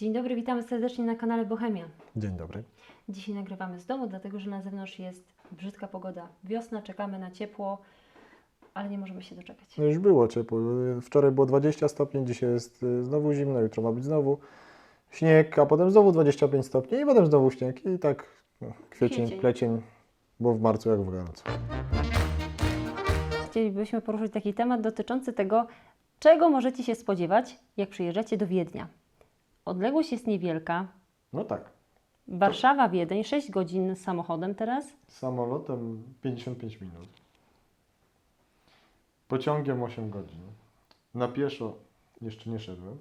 Dzień dobry, witamy serdecznie na kanale Bohemia. Dzień dobry. Dzisiaj nagrywamy z domu, dlatego że na zewnątrz jest brzydka pogoda. Wiosna, czekamy na ciepło, ale nie możemy się doczekać. No już było ciepło. Wczoraj było 20 stopni, dzisiaj jest y, znowu zimno, jutro ma być znowu śnieg, a potem znowu 25 stopni i potem znowu śnieg. I tak no, kwiecień, Kwiecień. plecień, bo w marcu jak w marcu. Chcielibyśmy poruszyć taki temat dotyczący tego, czego możecie się spodziewać, jak przyjeżdżacie do Wiednia. Odległość jest niewielka. No tak. Warszawa, Wiedeń, 6 godzin samochodem teraz. Samolotem 55 minut. Pociągiem 8 godzin. Na pieszo jeszcze nie szedłem.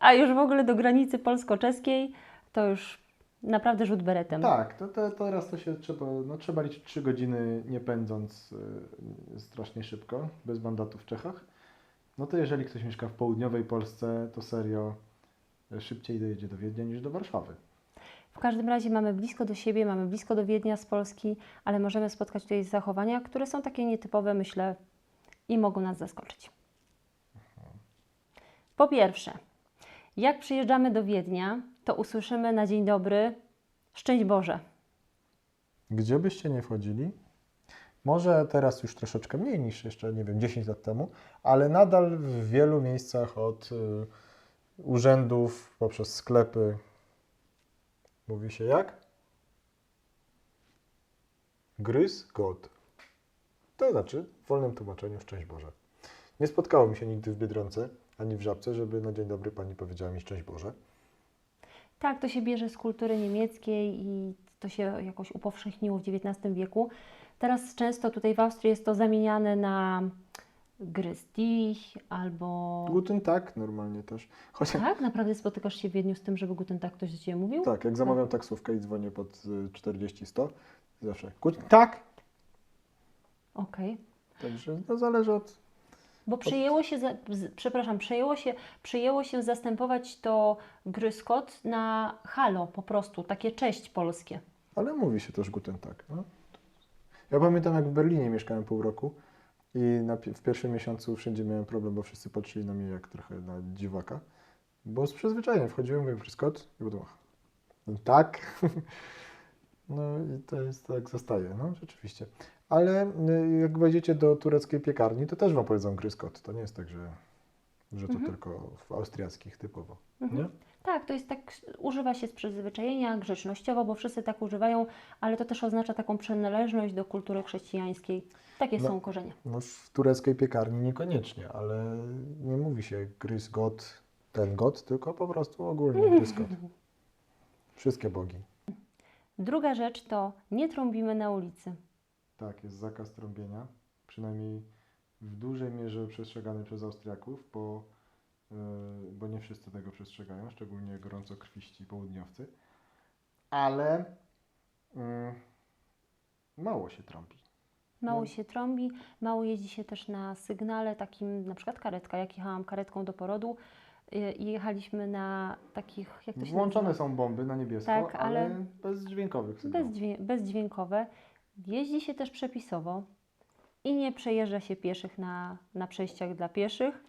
A już w ogóle do granicy polsko-czeskiej to już naprawdę rzut beretem. Tak, to, to, teraz to się trzeba, no, trzeba liczyć 3 godziny nie pędząc y, strasznie szybko, bez mandatu w Czechach. No to jeżeli ktoś mieszka w południowej Polsce, to serio szybciej dojedzie do Wiednia niż do Warszawy. W każdym razie mamy blisko do siebie, mamy blisko do Wiednia z Polski, ale możemy spotkać tutaj zachowania, które są takie nietypowe, myślę, i mogą nas zaskoczyć. Po pierwsze, jak przyjeżdżamy do Wiednia, to usłyszymy na dzień dobry Szczęść Boże. Gdzie byście nie wchodzili, może teraz już troszeczkę mniej niż jeszcze, nie wiem, 10 lat temu, ale nadal w wielu miejscach od y, urzędów poprzez sklepy mówi się jak? Gryz God. To znaczy w wolnym tłumaczeniu szczęść Boże. Nie spotkało mi się nigdy w Biedronce ani w Żabce, żeby na dzień dobry pani powiedziała mi szczęść Boże. Tak, to się bierze z kultury niemieckiej i to się jakoś upowszechniło w XIX wieku. Teraz często tutaj w Austrii jest to zamieniane na Grüß dich albo... Guten Tag normalnie też. Chociaż Tak? Naprawdę spotykasz się w Wiedniu z tym, żeby Guten Tag ktoś do Ciebie mówił? Tak, jak zamawiam taksówkę i dzwonię pod y, 40-100, zawsze guten tak. Okej. Także no, zależy od. Bo przyjęło się, za, przepraszam, przyjęło się, przyjęło się zastępować to Gryskot na halo po prostu, takie cześć polskie. Ale mówi się też guten tak. No. Ja pamiętam, jak w Berlinie mieszkałem pół roku i na, w pierwszym miesiącu wszędzie miałem problem, bo wszyscy patrzyli na mnie jak trochę na dziwaka. Bo z przyzwyczajeniem wchodziłem, mówiłem przez i potem no, tak. No i to jest tak zostaje, no rzeczywiście. Ale y, jak wejdziecie do tureckiej piekarni, to też wam powiedzą gryskot. To nie jest tak, że, że to Mhm. tylko w austriackich typowo. Mhm. Nie? Tak, to jest tak, używa się z przyzwyczajenia, grzecznościowo, bo wszyscy tak używają, ale to też oznacza taką przynależność do kultury chrześcijańskiej. Takie No. są korzenie. No w tureckiej piekarni niekoniecznie, ale nie mówi się gryz god, ten god, tylko po prostu ogólnie gryz god. Wszystkie bogi. Druga rzecz to nie trąbimy na ulicy. Tak, jest zakaz trąbienia, przynajmniej w dużej mierze przestrzegany przez Austriaków, bo, yy, bo nie wszyscy tego przestrzegają, szczególnie gorącokrwiści południowcy. Ale yy, mało się trąbi. Mało No. się trąbi, mało jeździ się też na sygnale, takim na przykład karetka. Jak jechałam karetką do porodu i jechaliśmy na takich, jak to się Włączone nazywa? są bomby na niebiesko, Tak, ale, ale bez dźwiękowych sygnałów. Bezdźwię- bezdźwiękowe. Jeździ się też przepisowo i nie przejeżdża się pieszych na, na przejściach dla pieszych.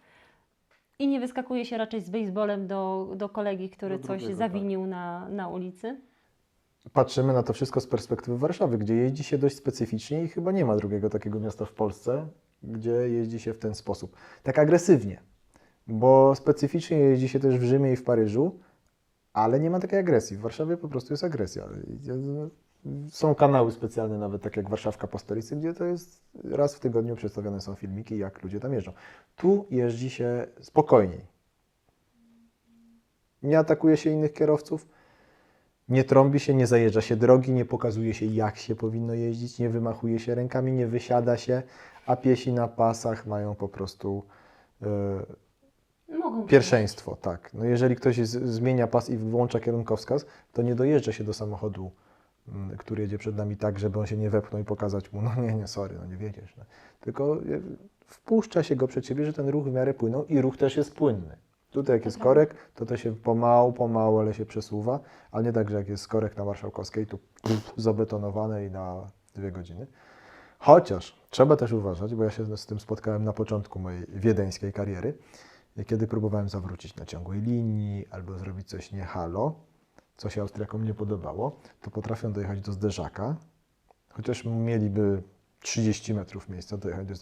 I nie wyskakuje się raczej z baseballem do, do kolegi, który Do coś drugiego, zawinił na, na ulicy. Patrzymy na to wszystko z perspektywy Warszawy, gdzie jeździ się dość specyficznie i chyba nie ma drugiego takiego miasta w Polsce, gdzie jeździ się w ten sposób. Tak agresywnie, bo specyficznie jeździ się też w Rzymie i w Paryżu, ale nie ma takiej agresji. W Warszawie po prostu jest agresja. Są kanały specjalne, nawet tak jak Warszawka po stolicy, gdzie to jest raz w tygodniu przedstawione są filmiki, jak ludzie tam jeżdżą. Tu jeździ się spokojniej. Nie atakuje się innych kierowców, nie trąbi się, nie zajeżdża się drogi, nie pokazuje się, jak się powinno jeździć, nie wymachuje się rękami, nie wysiada się, a piesi na pasach mają po prostu e, Mogą pierwszeństwo. Tak. No jeżeli ktoś zmienia pas i włącza kierunkowskaz, to nie dojeżdża się do samochodu, który jedzie przed nami tak, żeby on się nie wepchnął i pokazać mu, no nie, nie, sorry, no nie wiedziesz. No. Tylko wpuszcza się go przed siebie, że ten ruch w miarę płynął i ruch też jest płynny. Tutaj jak jest korek, to to się pomału, pomału, ale się przesuwa, ale nie tak, że jak jest korek na Marszałkowskiej, to zabetonowane i na dwie godziny. Chociaż trzeba też uważać, bo ja się z tym spotkałem na początku mojej wiedeńskiej kariery, kiedy próbowałem zawrócić na ciągłej linii albo zrobić coś nie halo, co się Austriakom nie podobało, to potrafią dojechać do zderzaka, chociaż mieliby 30 metrów miejsca dojechać do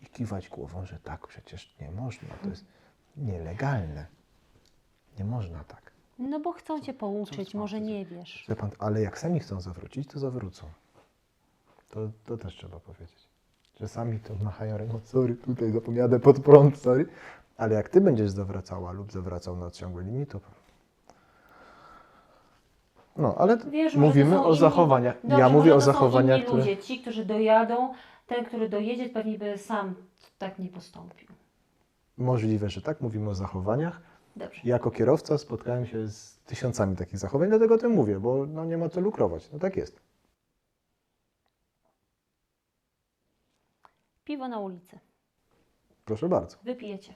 i kiwać głową, że tak przecież nie można, to jest nielegalne. Nie można tak. No bo chcą cię pouczyć, może nie wiesz. Wie pan, ale jak sami chcą zawrócić, to zawrócą. To, to też trzeba powiedzieć. Że sami to machają ręką, sorry, tutaj zapomniałem pod prąd, sorry. Ale jak ty będziesz zawracała lub zawracał na ciągłej linii, to... No, ale Wiesz, może mówimy to są o inni- zachowaniach. Dobrze, ja mówię o to są zachowaniach, inni które... ludzie, ci, którzy dojadą, ten, który dojedzie, pewnie by sam tak nie postąpił. Możliwe, że tak, mówimy o zachowaniach. Dobrze. Jako kierowca spotkałem się z tysiącami takich zachowań, dlatego o tym mówię, bo no, nie ma co lukrować. No tak jest. Piwo na ulicy. Proszę bardzo. Wypijecie.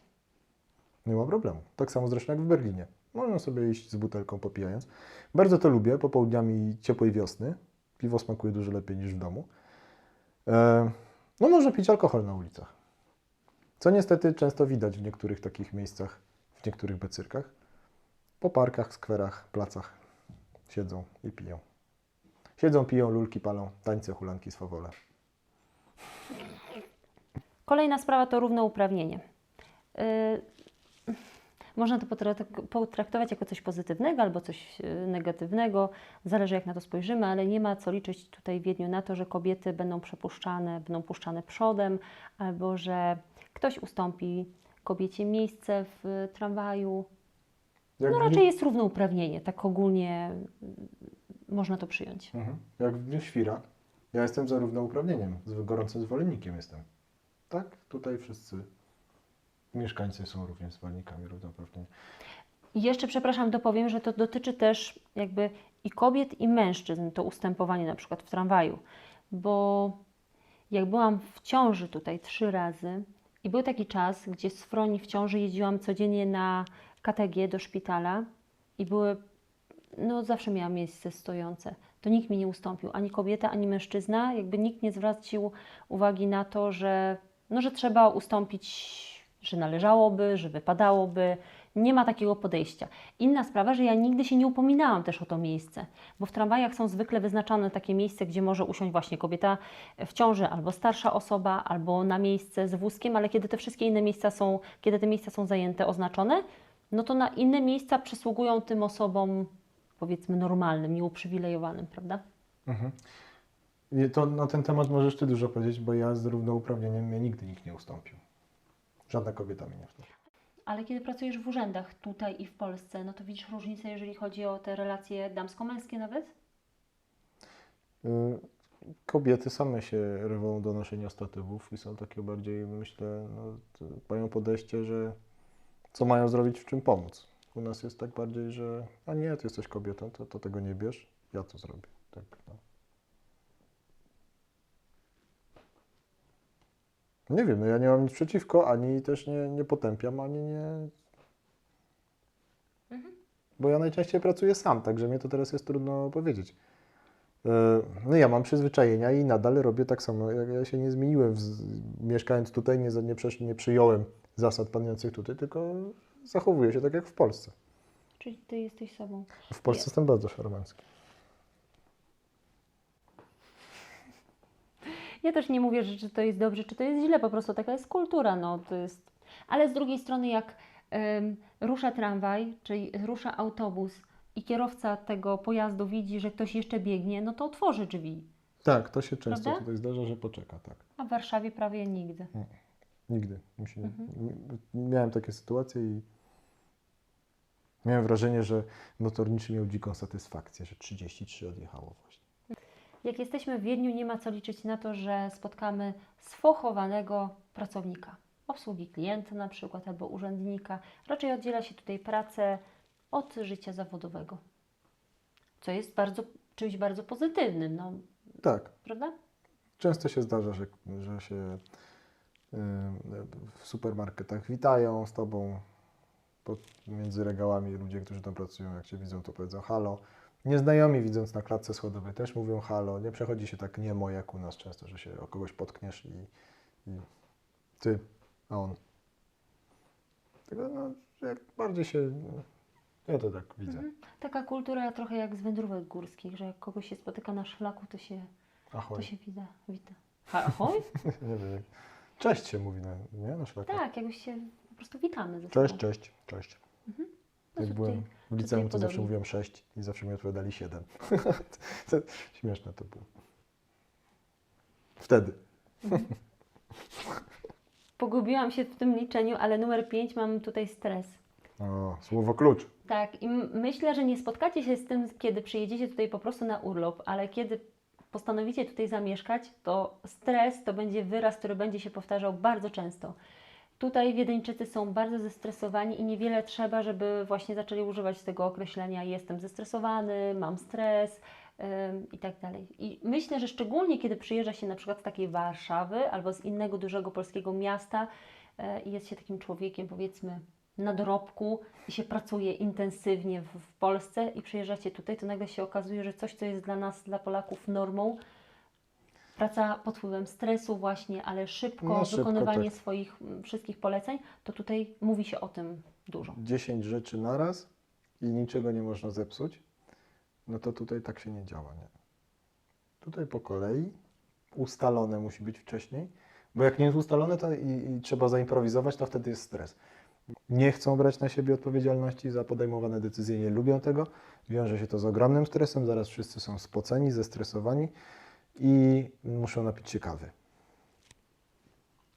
Nie ma problemu. Tak samo zresztą jak w Berlinie. Można sobie iść z butelką popijając. Bardzo to lubię popołudniami ciepłej wiosny. Piwo smakuje dużo lepiej niż w domu. E, no można pić alkohol na ulicach. Co niestety często widać w niektórych takich miejscach, w niektórych becyrkach. Po parkach, skwerach, placach siedzą i piją. Siedzą, piją, lulki palą, tańce, hulanki, swawole. Kolejna sprawa to równouprawnienie. Yy, można to potrak- potraktować jako coś pozytywnego albo coś yy, negatywnego, zależy jak na to spojrzymy, ale nie ma co liczyć tutaj w Wiedniu na to, że kobiety będą przepuszczane, będą puszczane przodem, albo że ktoś ustąpi kobiecie miejsce w tramwaju. Jak No raczej jest równouprawnienie, tak ogólnie yy, można to przyjąć. Mhm. Jak w Dniu Świra. Ja jestem za równouprawnieniem, z gorącym zwolennikiem jestem. Tak, tutaj wszyscy mieszkańcy są również zwolennikami równouprawnienia. Jeszcze, przepraszam, dopowiem, że to dotyczy też jakby i kobiet, i mężczyzn, to ustępowanie na przykład w tramwaju, bo jak byłam w ciąży tutaj trzy razy i był taki czas, gdzie z Froni w ciąży jeździłam codziennie na KTG do szpitala i były, no zawsze miałam miejsce stojące, to nikt mi nie ustąpił, ani kobieta, ani mężczyzna, jakby nikt nie zwrócił uwagi na to, że, no, że trzeba ustąpić, że należałoby, że wypadałoby, nie ma takiego podejścia. Inna sprawa, że ja nigdy się nie upominałam też o to miejsce, bo w tramwajach są zwykle wyznaczane takie miejsce, gdzie może usiąść właśnie kobieta w ciąży, albo starsza osoba, albo na miejsce z wózkiem, ale kiedy te wszystkie inne miejsca są, kiedy te miejsca są zajęte, oznaczone, no to na inne miejsca przysługują tym osobom, powiedzmy, normalnym, nieuprzywilejowanym, prawda? Mhm. To na ten temat możesz Ty dużo powiedzieć, bo ja z równouprawnieniem mnie nigdy nikt nie ustąpił. Żadna kobieta mnie nie ustąpiła. Ale kiedy pracujesz w urzędach tutaj i w Polsce, no to widzisz różnicę, jeżeli chodzi o te relacje damsko-męskie nawet? Y, Kobiety same się rwą do noszenia statywów i są takie bardziej, myślę, no, mają podejście, że co mają zrobić, w czym pomóc. U nas jest tak bardziej, że a nie, ty jesteś kobietą, to, to tego nie bierz, ja to zrobię. Tak, no. Nie wiem, no ja nie mam nic przeciwko, ani też nie, nie potępiam, ani nie... Bo ja najczęściej pracuję sam, także mnie to teraz jest trudno powiedzieć. E, No ja mam przyzwyczajenia i nadal robię tak samo. Ja, ja się nie zmieniłem, mieszkając tutaj, nie, za- nie, przesz- nie przyjąłem zasad panujących tutaj, tylko zachowuję się tak jak w Polsce. Czyli ty jesteś sobą. W Polsce Nie. jestem bardzo szarmancki. Ja też nie mówię, że czy to jest dobrze, czy to jest źle, po prostu taka jest kultura, no to jest... Ale z drugiej strony jak rusza tramwaj, czyli rusza autobus i kierowca tego pojazdu widzi, że ktoś jeszcze biegnie, no to otworzy drzwi. Tak, to się często Prawda? tutaj zdarza, że poczeka, tak. A w Warszawie prawie nigdy. Nigdy. Mi się, Mhm. Miałem takie sytuacje i miałem wrażenie, że motorniczy miał dziką satysfakcję, że 33 odjechało właśnie. Jak jesteśmy w Wiedniu, nie ma co liczyć na to, że spotkamy sfochowanego pracownika. Obsługi klienta na przykład albo urzędnika. Raczej oddziela się tutaj pracę od życia zawodowego. Co jest bardzo, czymś bardzo pozytywnym, no, Tak, prawda? Często się zdarza, że, że się y, w supermarketach witają z Tobą. Pod, między regałami ludzie, którzy tam pracują, jak Cię widzą, to powiedzą halo. Nieznajomi widząc na klatce schodowej też mówią halo. Nie przechodzi się tak niemo jak u nas często, że się o kogoś potkniesz i, i Ty, a on. Tylko no, jak bardziej się, no, ja to tak widzę. Mhm. Taka kultura trochę jak z wędrówek górskich, że jak kogoś się spotyka na szlaku, to się, to Ahoj. się wita. wita. Ahoj? nie wiem, cześć się mówi na, nie, na szlaku. tak, jakoś się po prostu witamy ze Cześć, sobą. cześć, cześć. No Jak to byłem w liceum, to zawsze mówiłem 6 i zawsze mi odpowiadali 7. to, śmieszne to było. Wtedy. Pogubiłam się w tym liczeniu, ale numer 5 mam tutaj stres. O, słowo klucz. Tak, i myślę, że nie spotkacie się z tym, kiedy przyjedziecie tutaj po prostu na urlop, ale kiedy postanowicie tutaj zamieszkać, to stres to będzie wyraz, który będzie się powtarzał bardzo często. Tutaj Wiedeńczycy są bardzo zestresowani i niewiele trzeba, żeby właśnie zaczęli używać tego określenia jestem zestresowany, mam stres i tak dalej. I myślę, że szczególnie kiedy przyjeżdża się na przykład z takiej Warszawy albo z innego dużego polskiego miasta e, i jest się takim człowiekiem powiedzmy na dorobku i się pracuje intensywnie w, w Polsce i przyjeżdżacie tutaj, to nagle się okazuje, że coś, co jest dla nas, dla Polaków normą, praca pod wpływem stresu właśnie, ale szybko, No, szybko, wykonywanie tak. swoich mm, wszystkich poleceń, to tutaj mówi się o tym dużo. 10 rzeczy naraz i niczego nie można zepsuć, no to tutaj tak się nie działa, nie? Tutaj po kolei, ustalone musi być wcześniej, bo jak nie jest ustalone to i, i trzeba zaimprowizować, to wtedy jest stres. Nie chcą brać na siebie odpowiedzialności za podejmowane decyzje, nie lubią tego, wiąże się to z ogromnym stresem, zaraz wszyscy są spoceni, zestresowani i muszą napić się kawy.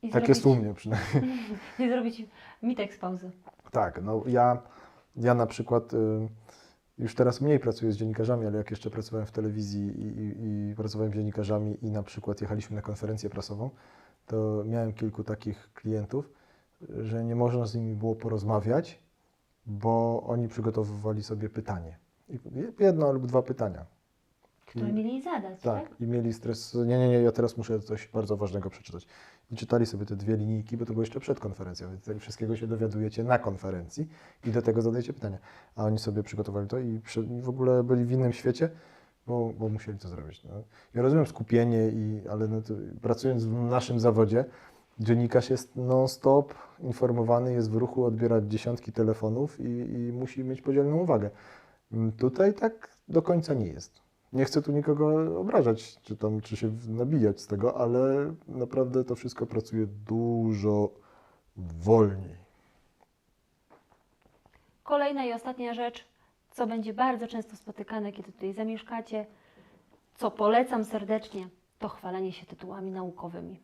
I Tak zrobić, jest u mnie przynajmniej. I zrobić mitek z pauzy. Tak, no ja, ja na przykład y, już teraz mniej pracuję z dziennikarzami, ale jak jeszcze pracowałem w telewizji i, i, i pracowałem z dziennikarzami i na przykład jechaliśmy na konferencję prasową, to miałem kilku takich klientów, że nie można z nimi było porozmawiać, bo oni przygotowywali sobie pytanie. Jedno lub dwa pytania. Które I- mieli zadać, tak? tak, i mieli stres. Nie, nie, nie, ja teraz muszę coś bardzo ważnego przeczytać. I czytali sobie te dwie linijki, bo to było jeszcze przed konferencją, więc tak wszystkiego się dowiadujecie na konferencji i do tego zadajecie pytania. A oni sobie przygotowali to i, przy, i w ogóle byli w innym świecie, bo, bo musieli to zrobić. No. Ja rozumiem skupienie, i, ale no pracując w naszym zawodzie, dziennikarz jest non-stop informowany, jest w ruchu, odbiera dziesiątki telefonów i, i musi mieć podzielną uwagę. Mm, Tutaj tak do końca nie jest. Nie chcę tu nikogo obrażać, czy tam, czy się nabijać z tego, ale naprawdę to wszystko pracuje dużo wolniej. Kolejna i ostatnia rzecz, co będzie bardzo często spotykane, kiedy tutaj zamieszkacie, co polecam serdecznie, to chwalenie się tytułami naukowymi.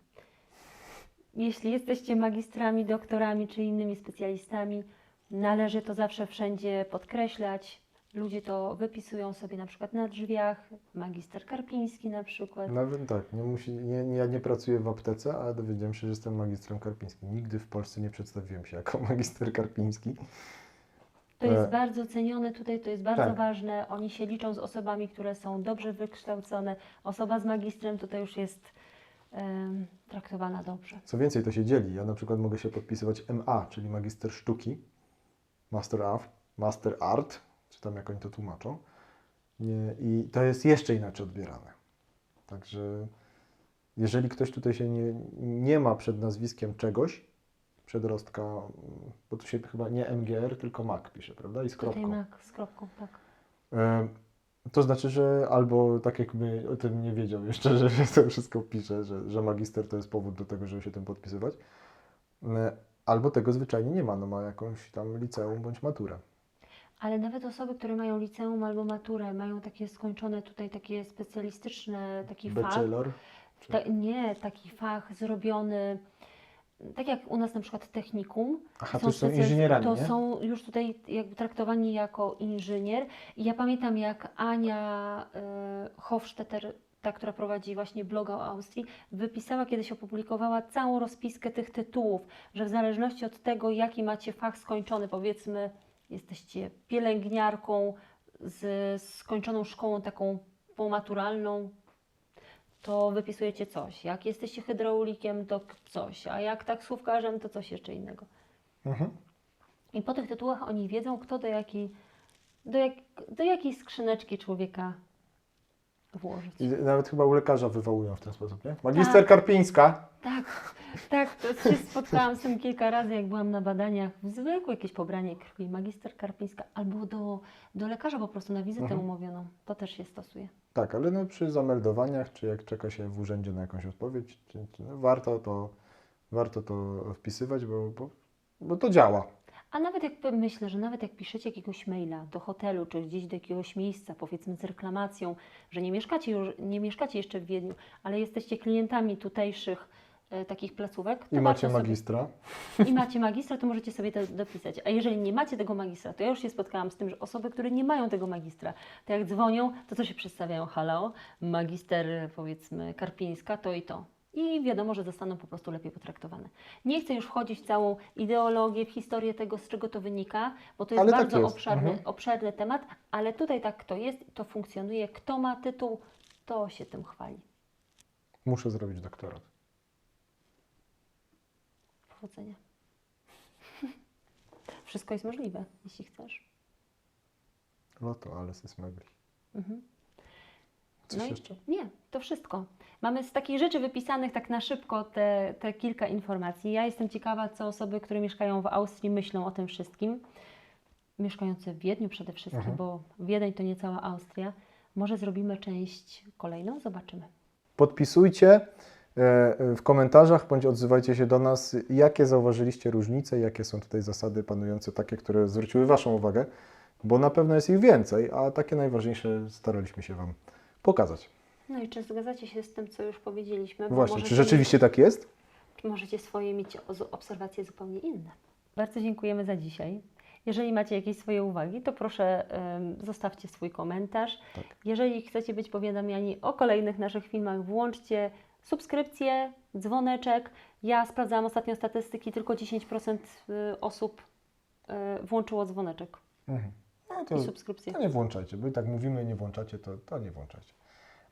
Jeśli jesteście magistrami, doktorami czy innymi specjalistami, należy to zawsze wszędzie podkreślać. Ludzie to wypisują sobie na przykład na drzwiach, magister Karpiński na przykład. Nawet tak, nie musi, nie, nie, ja nie pracuję w aptece, ale dowiedziałem się, że jestem magistrem karpińskim. Nigdy w Polsce nie przedstawiłem się jako magister karpiński. To jest E, bardzo cenione tutaj, to jest bardzo tak. ważne. Oni się liczą z osobami, które są dobrze wykształcone. Osoba z magistrem tutaj już jest traktowana dobrze. Co więcej, to się dzieli. Ja na przykład mogę się podpisywać MA, czyli magister sztuki, master of, master art, czy tam jak oni to tłumaczą. Nie, I to jest jeszcze inaczej odbierane. Także jeżeli ktoś tutaj się nie, nie ma przed nazwiskiem czegoś, przedrostka, bo tu się chyba nie MGR, tylko MAK pisze, prawda? I z Tutaj kropką. mak z kropką, tak. E, To znaczy, że albo tak jakby o tym nie wiedział jeszcze, że się to wszystko pisze, że, że magister to jest powód do tego, żeby się tym podpisywać. E, Albo tego zwyczajnie nie ma, no ma jakąś tam liceum bądź maturę. Ale nawet osoby, które mają liceum albo maturę, mają takie skończone tutaj takie specjalistyczne, taki fach. Bachelor. Ta, nie, taki fach zrobiony, tak jak u nas na przykład technikum. Aha, to są inżynierami, To nie? są już tutaj jakby traktowani jako inżynier. I ja pamiętam jak Ania y, Hofstetter, ta, która prowadzi właśnie bloga o Austrii, wypisała kiedyś, opublikowała całą rozpiskę tych tytułów, że w zależności od tego, jaki macie fach skończony, powiedzmy, jesteście pielęgniarką z skończoną szkołą taką pomaturalną, to wypisujecie coś. Jak jesteście hydraulikiem, to coś, a jak taksówkarzem, to coś jeszcze innego. Mhm. I po tych tytułach oni wiedzą, kto do jakiej, do, jak, do jakiej skrzyneczki człowieka włożyć. I nawet chyba u lekarza wywołują w ten sposób, nie? Magister Tak. Karpińska. Tak, Tak, to się spotkałam z tym kilka razy, jak byłam na badaniach. Zwykłe jakieś pobranie krwi, magister Karpińska, albo do, do lekarza po prostu na wizytę Mhm. umówioną. To też się stosuje. Tak, ale no przy zameldowaniach, czy jak czeka się w urzędzie na jakąś odpowiedź, czy, czy, no warto, to, warto to wpisywać, bo, bo, bo to działa. A nawet jak myślę, że nawet jak piszecie jakiegoś maila do hotelu, czy gdzieś do jakiegoś miejsca, powiedzmy z reklamacją, że nie mieszkacie, już, nie mieszkacie jeszcze w Wiedniu, ale jesteście klientami tutejszych e, takich placówek, to I macie sobie- magistra. i macie magistra, to możecie sobie to dopisać. A jeżeli nie macie tego magistra, to ja już się spotkałam z tym, że osoby, które nie mają tego magistra, to jak dzwonią, to co się przedstawiają? Halo, magister powiedzmy Karpińska, to i to. I wiadomo, że zostaną po prostu lepiej potraktowane. Nie chcę już wchodzić w całą ideologię, w historię tego, z czego to wynika, bo to jest Ale tak bardzo jest. obszerny, Mhm. obszerny temat, ale tutaj tak to jest, to funkcjonuje. Kto ma tytuł, to się tym chwali. Muszę zrobić doktorat. Powodzenia. Wszystko jest możliwe, jeśli chcesz. Loto, ale se smegli. Mhm. Coś No jeszcze? Nie, to wszystko. Mamy z takich rzeczy wypisanych tak na szybko te, te kilka informacji. Ja jestem ciekawa, co osoby, które mieszkają w Austrii, myślą o tym wszystkim. Mieszkające w Wiedniu przede wszystkim, Mhm. bo Wiedeń to nie cała Austria. Może zrobimy część kolejną? Zobaczymy. Podpisujcie e, w komentarzach, bądź odzywajcie się do nas, jakie zauważyliście różnice, jakie są tutaj zasady panujące, takie, które zwróciły Waszą uwagę, bo na pewno jest ich więcej, a takie najważniejsze staraliśmy się Wam pokazać. No i czy zgadzacie się z tym, co już powiedzieliśmy? Bo Właśnie, możecie czy rzeczywiście tak jest? mieć- możecie swoje mieć obserwacje zupełnie inne. Bardzo dziękujemy za dzisiaj. Jeżeli macie jakieś swoje uwagi, to proszę em, zostawcie swój komentarz. Tak. Jeżeli chcecie być powiadamiani o kolejnych naszych filmach, włączcie subskrypcję, dzwoneczek. Ja sprawdzałam ostatnio statystyki, tylko 10% y, osób y, włączyło dzwoneczek Mhm. No to, i subskrypcję. to nie włączajcie, bo i tak mówimy i nie włączacie, to, to nie włączajcie.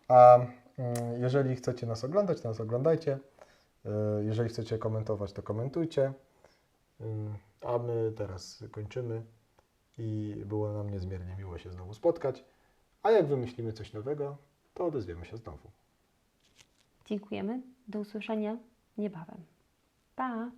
A mm, jeżeli chcecie nas oglądać, to nas oglądajcie. E, Jeżeli chcecie komentować, to komentujcie. Ym, A my teraz kończymy i było nam niezmiernie miło się znowu spotkać. A jak wymyślimy coś nowego, to odezwiemy się znowu. Dziękujemy. Do usłyszenia niebawem. Pa!